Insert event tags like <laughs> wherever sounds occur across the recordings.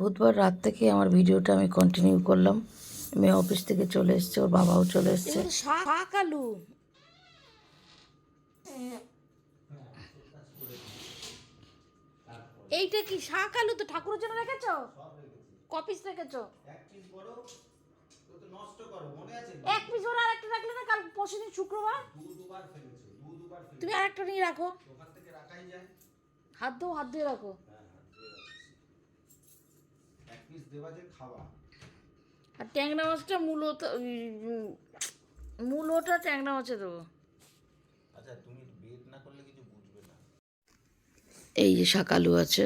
বুধবার রাত থেকে আমার ভিডিওটা আমি কন্টিনিউ করলাম। মেয়ে অফিস থেকে চলে এসছে, ওর বাবাও চলে এসছে। আলু। এইটা কি শাক আলু তো ঠাকুরের জন্য রেখেছ? কপিস রেখেছ? এক পিস ওরা আরেকটা রাখলে না, কাল পরশু দিন শুক্রবার? তুমি আরেকটা নিয়ে রাখো। হাত ধো হাত ধুয়ে রাখো। আর ট্যাংরা মাছটা মূলত মূলটা ট্যাংরা মাছে দেবো। এই যে শাকালু আছে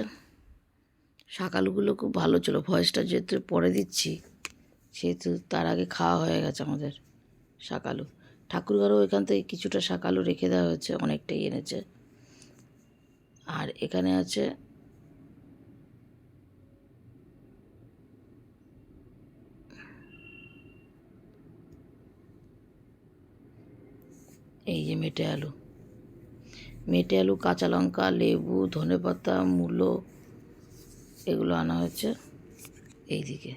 শাকালুগুলো খুব ভালো ছিল ভয়েসটা যেহেতু পরে দিচ্ছি সেহেতু তার আগে খাওয়া হয়ে গেছে আমাদের শাকালু। ঠাকুরঘরও এখান থেকে কিছুটা শাকালু রেখে দেওয়া হয়েছে অনেকটাই এনেছে। আর এখানে আছে এই যে মেটে আলু। মেটে আলু, কাঁচা লঙ্কা, লেবু ধনেপাতা মূলো, এগুলো আনা হয়েছে এইদিকে।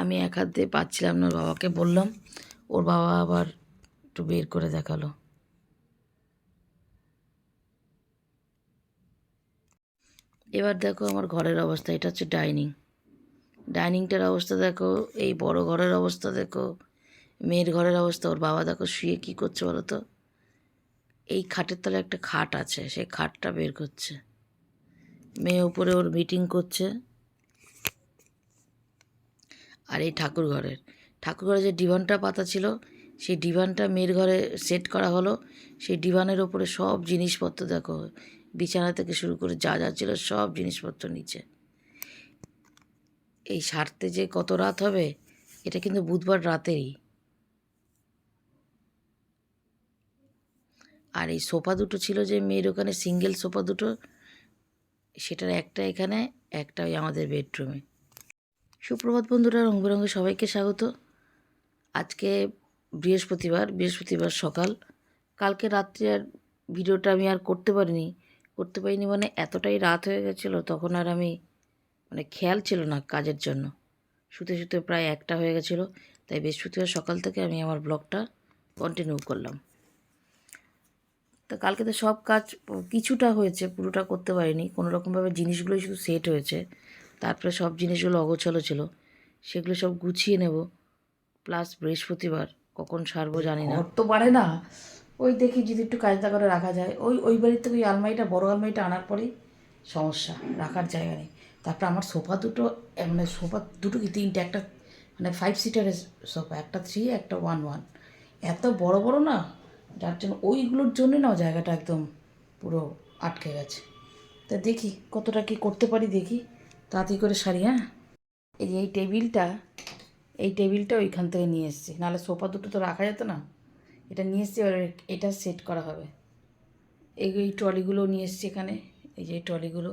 আমি এক হাত দিয়ে পাচ্ছিলাম না, ওর বাবাকে বললাম, ওর বাবা আবার একটু বের করে দেখাল। এবার দেখো আমার ঘরের অবস্থা, এটা হচ্ছে ডাইনিং। ডাইনিংটার অবস্থা দেখো, এই বড় ঘরের অবস্থা দেখো, মেয়ের ঘরের অবস্থা, ওর বাবা দেখো শুয়ে কী করছে বলো তো এই খাটের তলে একটা খাট আছে, সেই খাটটা বের করছে। মেয়ে উপরে ওর মিটিং করছে। আর এই ঠাকুর ঘরের। ঠাকুর ঘরে যে ডিভানটা পাতা ছিল, সেই ডিভানটা মেয়ের ঘরে সেট করা হলো। সেই ডিভানের ওপরে সব জিনিসপত্র দেখো বিছানা থেকে শুরু করে যা যা ছিল সব জিনিসপত্র নিচে। এই সারতে যে কত রাত হবে, এটা কিন্তু বুধবার রাতেরই। আর এই সোফা দুটো ছিল যে মেয়ের ওখানে, সিঙ্গেল সোফা দুটো, সেটার একটা এখানে, একটা ওই আমাদের বেডরুমে। সুপ্রভাত বন্ধুরা, রং বেরঙে সবাইকে স্বাগত। আজকে বৃহস্পতিবার বৃহস্পতিবার সকাল। কালকে রাত্রে আর ভিডিওটা আমি আর করতে পারিনি। করতে পারিনি মানে এতটাই রাত হয়ে গেছিল, তখন আর আমি মানে খেয়াল ছিল না কাজের জন্য। শুতে শুতে প্রায় একটা হয়ে গেছিল, তাই বৃহস্পতিবার সকাল থেকে আমি আমার ব্লগটা কন্টিনিউ করলাম। তো কালকে তো সব কাজ কিছুটা হয়েছে, পুরোটা করতে পারিনি, কোনো রকমভাবে জিনিসগুলোই শুধু সেট হয়েছে, তারপরে সব জিনিসগুলো অগোছালো ছিল, সেগুলো সব গুছিয়ে নেব প্লাস বৃহস্পতিবার কখন সারবো জানি না। তো পারে না। ওই দেখি যদি একটু কায়দা করে রাখা যায়। ওই ওই বাড়ির থেকে ওই আলমারিটা, বড় আলমারিটা আনার পরেই সমস্যা, রাখার জায়গা নেই। তারপর আমার সোফা দুটো মানে সোফা দুটো কি তিনটে, একটা মানে ফাইভ সিটারের সোফা, একটা থ্রি একটা ওয়ান ওয়ান এত বড় বড় না, যার জন্য ওইগুলোর জন্য না জায়গাটা একদম পুরো আটকে গেছে। তা দেখি কতটা কি করতে পারি, দেখি। তাড়াতাড়ি করে সারি হ্যাঁ? এই যে এই টেবিলটা এই টেবিলটা ওইখান থেকে নিয়ে এসেছি। নাহলে সোফা দুটো তো রাখা যেত না। এটা নিয়ে এসেছি এবার এটা সেট করা হবে। এই এই ট্রলিগুলো নিয়ে এসেছি এখানে এই যে ট্রলিগুলো।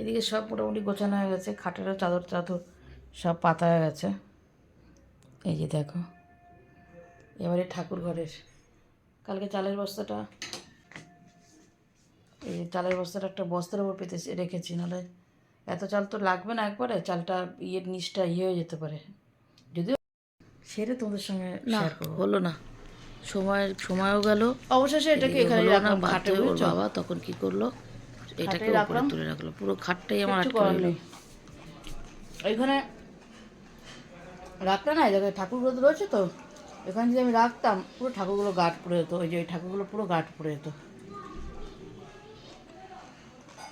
এদিকে সব মোটামুটি গোছানো হয়ে গেছে খাটেরও চাদর চাদর সব পাতা হয়ে গেছে। এই যে দেখো এবারে ঠাকুর ঘরের। কালকে চালের বস্তাটা এই যে চালের বস্তাটা একটা বস্তার ওপর পেতে রেখেছি নাহলে এত চাল তো লাগবে না একবারে চালটা ইয়ের নিচটা ইয়ে হয়ে যেতে পারে। যদিও সেটা তোমাদের সঙ্গে করব। হলো না। সময় সময়ও গেল। অবশেষে এটাকে এখানে রাখলাম খাটে ওর বাবা তখন কি করল? এটাকে উপরে তুলে রাখল। পুরো খাটটাই আমার আটকে নেই। এখানে রাখতে না এই জায়গায় ঠাকুরগুলো রয়েছে তো এখানে যদি আমি রাখতাম পুরো ঠাকুরগুলো গাঠ পড়ে যেত ওই যে ওই ঠাকুরগুলো পুরো গাঠ পড়ে যেত।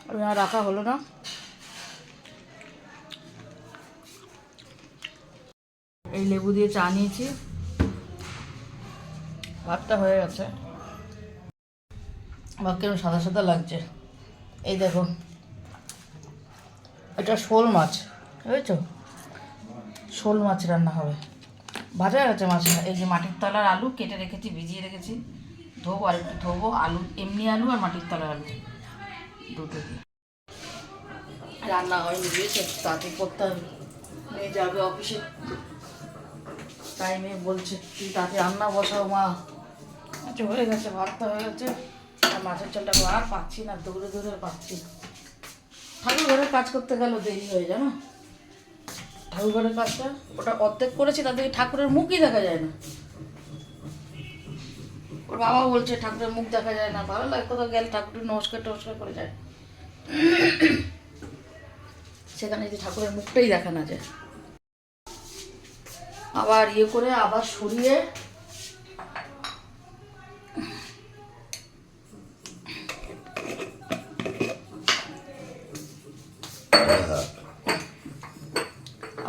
আর রাখা হলো না। এই লেবু দিয়ে চা নিয়েছি। ভাতটা হয়ে গেছে। ভাত কেন সাদা সাদা লাগছে। এই দেখো, এটা শোল মাছ, বুঝেছ? শোল মাছ রান্না হবে। ভাজা গেছে মাছটা এই যে মাটির তলার আলু কেটে রেখেছি, ভিজিয়ে রেখেছি। ধোবো আর একটু ধোবো, আলু, এমনি আলু আর মাটির তলার আলু। দুটো দিয়ে রান্না হয়নি, বুঝেছ? তাড়াতাড়ি করতে হবে। মেয়ে যাবে অফিসে। টাইমে বলছে, তুই তাতে রান্না বসাও মা। হয়ে গেছে ভাতটা হয়ে গেছে। আর মাছের চালটা আর পাচ্ছি না দৌড়ে দৌড়ে পাচ্ছি। ঠাকুর ঘরের কাজ করতে গেল, দেরি হয়ে যায়, না? ঠাকুর ঘরের কাজটা, ওটা অর্ধেক করেছি থেকে ঠাকুরের মুখই দেখা যায় না। ওর বাবা বলছে, ঠাকুরের মুখ দেখা যায় না, ভালো লাগে, কোথাও গেলে ঠাকুরের নমস্কার টমস্কার করে যায়। সেখানে যদি ঠাকুরের মুখটাই দেখা না যায়। আবার ইয়ে করে, আবার সরিয়ে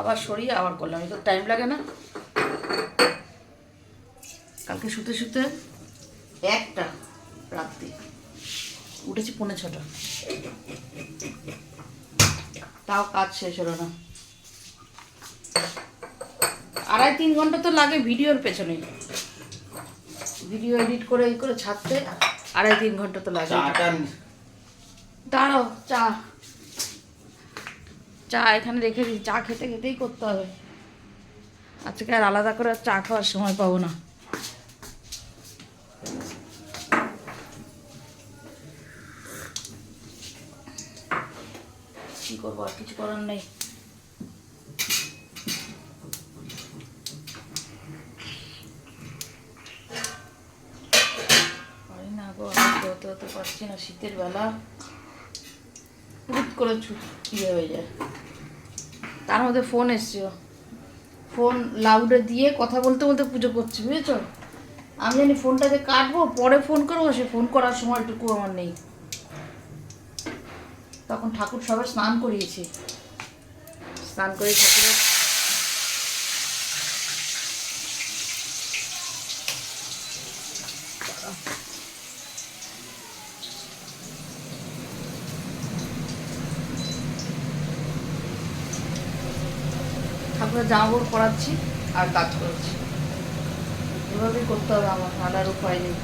আবার সরিয়ে আবার করলাম। তো টাইম লাগে না। কালকে শুতে শুতে একটা রাত্রি। উঠেছি পৌনে ছটা। তাও কাজ শেষ হলো না। আড়াই তিন ঘণ্টা তো লাগে ভিডিওর পেছনে। ভিডিও এডিট করে এই করে ছাড়তে আড়াই তিন ঘণ্টা তো লাগে। দাঁড়াও চা। চা এখানে রেখে দিই চা খেতে খেতেই করতে হবে। আজকে আর আলাদা করে চা খাওয়ার সময় পাবো না। কি করব আর কিছু করার নেই। পারি না গো হতে পারছি না, শীতের বেলা। করে ইয়ে হয়ে যায়। তার মধ্যে ফোন এসছিল। ফোন লাউডে দিয়ে কথা বলতে বলতে পুজো করছি বুঝেছ? আমি জানি ফোনটা যে কাটবো পরে ফোন করব সে ফোন করার সময়টুকু আমার নেই। তখন ঠাকুর সবাই স্নান করিয়েছি। স্নান করে ঠাকুরের ঠাকুরের জামা কাপড় পরাচ্ছি আর কাজ করছি এভাবেই করতে হবে, আমার আর উপায় নেই।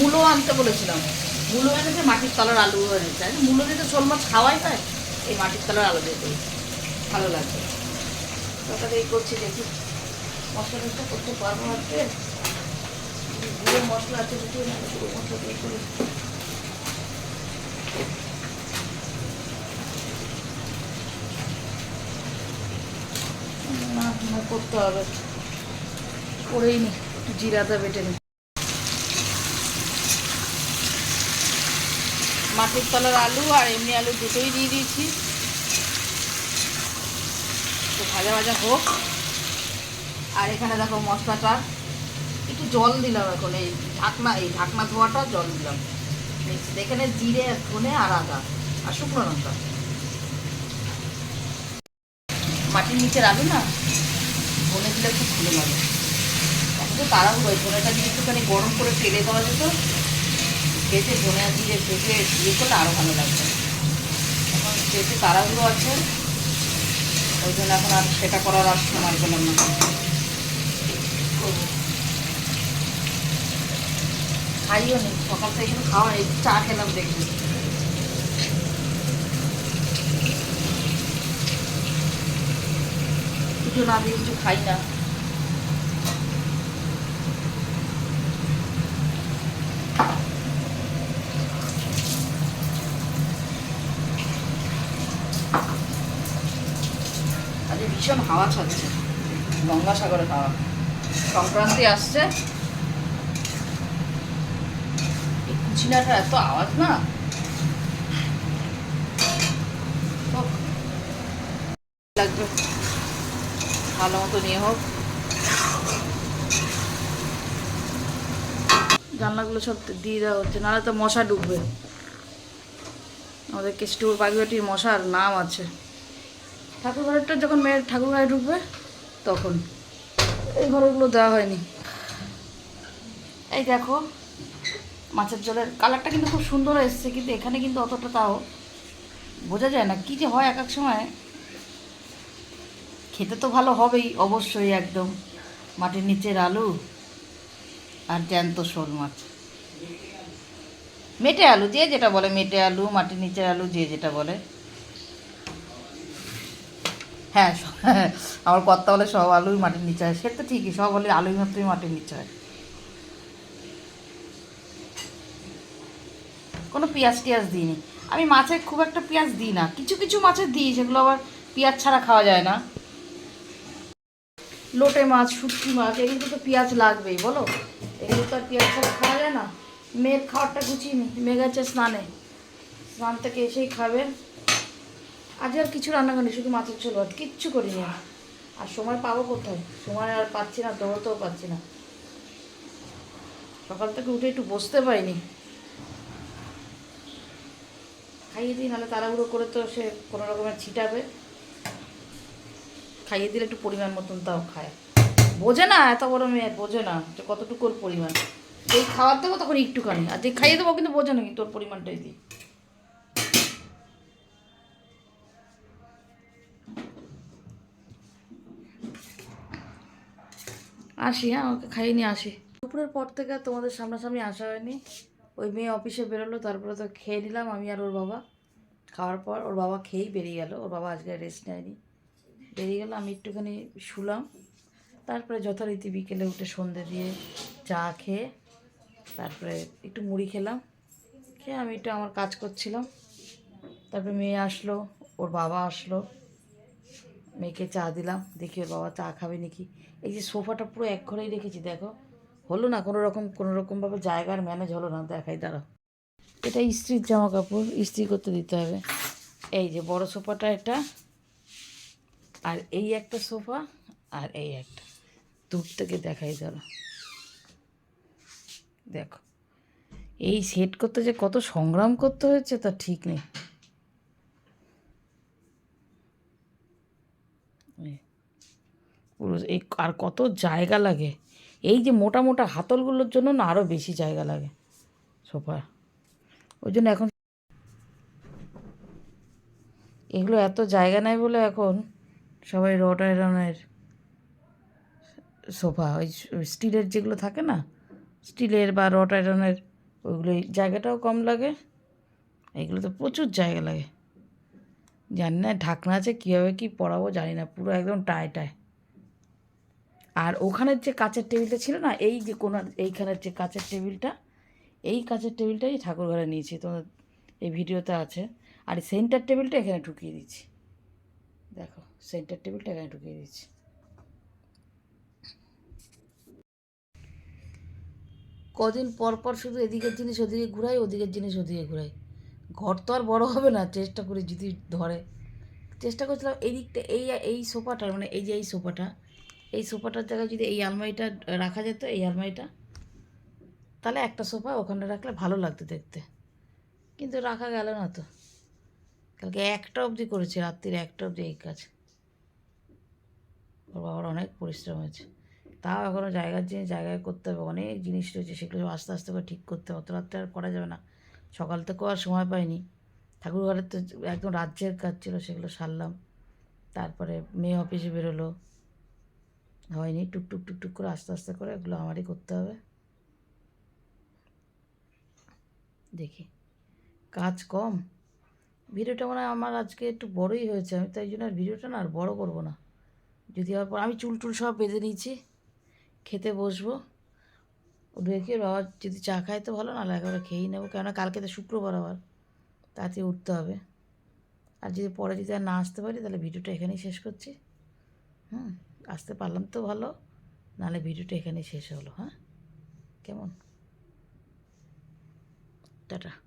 মূলো আনতে বলেছিলাম। মূলো এনেছে মাটির তলার আলু এনেছে মূলো দিয়ে তো শোল মাছ খাওয়াই হয়। এই মাটির তলার আলু দিয়ে ভালো লাগবে এই করছি দেখি। মশলা টসলা করতে পারব আজকে। গুঁড়ো মশলা আছে যদি গুঁড়ো মশলা দিয়ে করি। করতে হবে। করেই নি, একটু জিরাটা বেটে নি। মাটির তলার আলু আর এমনি আলু দুটোই দিয়ে দিয়েছি। তো ভাজা ভাজা হোক। আর এখানে দেখো মশলাটা, একটু জল দিলাম এখন, এই ঢাকনা এই ঢাকনা ধোয়াটা জল দিলাম। এখানে জিরে, ধনে আর আদা, আর শুকনো লঙ্কা। মাটির নিচে আলু না? ধনে দিলে খুব ভালো লাগে। এখন তো তাড়াহুড়ো ধনেটা দিয়ে একটুখানি গরম করে ফেলে দেওয়া যেত, ভেজে ধনে দিয়ে ভেজে ইয়ে করলে আরও ভালো লাগবে এখন যেহেতু তাড়াহুড়ো আছে, ওই জন্য এখন আর সেটা করার আর সময় পেলাম না। খাইও নি, সকাল থেকে কিন্তু খাওয়া এই চা খেলাম দেখি। কিছু না দিয়ে কিছু খাই না। ভীষণ হাওয়া ছাড়ছে গঙ্গাসাগরের হাওয়া। সংক্রান্তি আসছে। এই এত আওয়াজ না? লাগবে। ভালো মতো নিয়ে হোক। জানলাগুলো সব দিয়ে দেওয়া হচ্ছে, নাহলে তো মশা ডুববে। আমাদের কেষ্টুর বাগিবাটির মশার নাম আছে। ঠাকুর ঘরটা যখন মেয়ের ঠাকুর ঘরে ঢুকবে, তখন। এই ঘরগুলো দেওয়া হয়নি। এই দেখো, মাছের জলের কালারটা কিন্তু খুব সুন্দর এসছে, কিন্তু এখানে কিন্তু অতটা তাও বোঝা যায় না কী যে হয় এক এক সময়। খেতে তো ভালো হবেই, অবশ্যই একদম। মাটির নিচের আলু আর জ্যান্ত শোল মাছ। মেটে আলু, যে যেটা বলে মেটে আলু, মাটির নিচের আলু, যে যেটা বলে। হ্যাঁ <laughs> আমার কর্তা বলে সব আলুই মাটির নিচে হয়। সে তো ঠিকই, সব বলে আলুই মাত্রই মাটির নিচে হয়। কোনো পেঁয়াজ টিয়াজ দিইনি। আমি মাছে খুব একটা পেঁয়াজ দিই না। কিছু কিছু মাছে দিই সেগুলো আবার পেঁয়াজ ছাড়া খাওয়া যায় না। লোটে মাছ, শুটকি মাছ, এগুলো তো পেঁয়াজ লাগবেই, বলো? এগুলো তো আর পেঁয়াজ ছাড়া খাওয়া যায় না। মেয়ের খাবারটা গুছিয়ে নি। মেয়ে গেছে স্নানে। স্নান থেকে এসেই খাবে। আজ আর কিছু রান্না করিনি শুধু মাছের ঝোল ভাত কিচ্ছু করিনি আর। আর সময় পাবো কোথায়? সময় আর পাচ্ছি না, দৌড়তেও পাচ্ছি না। সকাল থেকে উঠে একটু বসতে পারিনি। খাইয়ে দিই, নাহলে তাড়াহুড়ো করে তো সে কোনো রকমের ছিটাবে। খাইয়ে দিলে একটু পরিমাণ মতন তাও খায়। বোঝে না এত বড় মেয়ে, বোঝে না যে কতটুকুর পরিমাণ। এই খাবার দেবো তখন একটুখানি, আর যে খাইয়ে দেবো কিন্তু বোঝে না কিন্তু ওর পরিমাণটাই দিই। আসি হ্যাঁ ওকে খাইয়ে নিয়ে আসি। দুপুরের পর থেকে আর তোমাদের সামনাসামনি আসা হয়নি। ওই মেয়ে অফিসে বেরোলো, তারপরে তো খেয়ে নিলাম আমি আর ওর বাবা। খাওয়ার পর ওর বাবা খেয়েই বেরিয়ে গেল, ওর বাবা আজকে রেস্ট নেয়নি। বেরিয়ে গেল আমি একটুখানি শুলাম। তারপরে যথারীতি বিকেলে উঠে সন্ধে দিয়ে চা খেয়ে, তারপরে একটু মুড়ি খেলাম। খেয়ে আমি একটু আমার কাজ করছিলাম। তারপরে মেয়ে আসলো, ওর বাবা আসলো। মেয়েকে চা দিলাম, দেখি ওর বাবা চা খাবে নাকি। এই যে সোফাটা পুরো এক ঘরেই রেখেছি, দেখো। হলো না, কোনো রকম, কোনো রকমভাবে জায়গার ম্যানেজ হলো না, দেখাই, দাঁড়াও। এটা ইস্ত্রির জামা কাপড় ইস্ত্রি করতে দিতে হবে। এই যে বড় সোফাটা এটা, আর এই একটা সোফা, আর এই একটা। দূর থেকে দেখাই দাঁড়া দেখো। এই সেট করতে যে কত সংগ্রাম করতে হয়েছে, তা ঠিক নেই এই, পুরো এই আর কত জায়গা লাগে। এই যে মোটা মোটা হাতলগুলোর জন্য না আরও বেশি জায়গা লাগে সোফা। ওই জন্য এখন এগুলো এত জায়গা নেয় বলে এখন সবাই রড আয়রনের সোফা, ওই স্টিলের যেগুলো থাকে না, স্টিলের বা রড আয়রনের ওইগুলো জায়গাটাও কম লাগে, এগুলো তো প্রচুর জায়গা লাগে। জানি না ঢাকনা আছে কীভাবে কী পড়াবো জানি না, পুরো একদম টায় টায়। আর ওখানের যে কাচের টেবিলটা ছিল না, এই যে কোনার এইখানের যে কাচের টেবিলটা, এই কাঁচের টেবিলটাই ঠাকুর ঘরে নিয়েছি তোমার এই ভিডিওতে আছে। আর সেন্টার টেবিলটা এখানে ঢুকিয়ে দিচ্ছি দেখো, সেন্টার টেবিলটা এখানে ঢুকিয়ে দিচ্ছি কদিন পর পর শুধু এদিকের জিনিস ওদিকে ঘুরাই, ওদিকের জিনিস ওদিকে ঘুরাই। ঘর তো আর বড় হবে না, চেষ্টা করি যদি ধরে। চেষ্টা করছিলাম এই দিকটা এই এই সোফাটার মানে এই যে এই সোফাটা এই সোফাটার জায়গায় যদি এই আলমারিটা রাখা যেত, এই আলমারিটা, তাহলে একটা সোফা ওখানে রাখলে ভালো লাগতো দেখতে। কিন্তু রাখা গেল না তো। কালকে একটা অবধি করেছে, রাত্রির একটা অবধি এই কাজ। ওর বাবার অনেক পরিশ্রম হয়েছে। তাও এখনও জায়গার জিনিস, জায়গায় করতে হবে, অনেক জিনিস রয়েছে, সেগুলো আস্তে আস্তে করে ঠিক করতে হবে। অত রাত্রে আর করা যাবে না। সকাল থেকেও আর সময় পাইনি। ঠাকুর ঘরের তো একদম রাজ্যের কাজ ছিল, সেগুলো সারলাম। তারপরে মেয়ে অফিসে বেরোলো। হয়নি টুকটুক টুকটুক করে আস্তে আস্তে করে এগুলো আমারই করতে হবে। দেখি, কাজ কম। ভিডিওটা মনে আমার আজকে একটু বড়ই হয়েছে, আমি তাই জন্য আর ভিডিওটা না আর বড় করব না। যদি আবার পর- আমি চুল টুল সব বেঁধে নিয়েছি, খেতে বসবো। রেখে বাবা যদি চা খায় তো ভালো না একেবারে খেয়েই নেব, কেননা কালকে তো শুক্রবার আবার তাড়াতাড়ি উঠতে হবে। আর যদি পরে যদি আর না আসতে পারি, তাহলে ভিডিওটা এখানেই শেষ করছি। হুম। আসতে পারলাম তো ভালো। নাহলে ভিডিওটা এখানে শেষ হলো হ্যাঁ? কেমন? টাটা।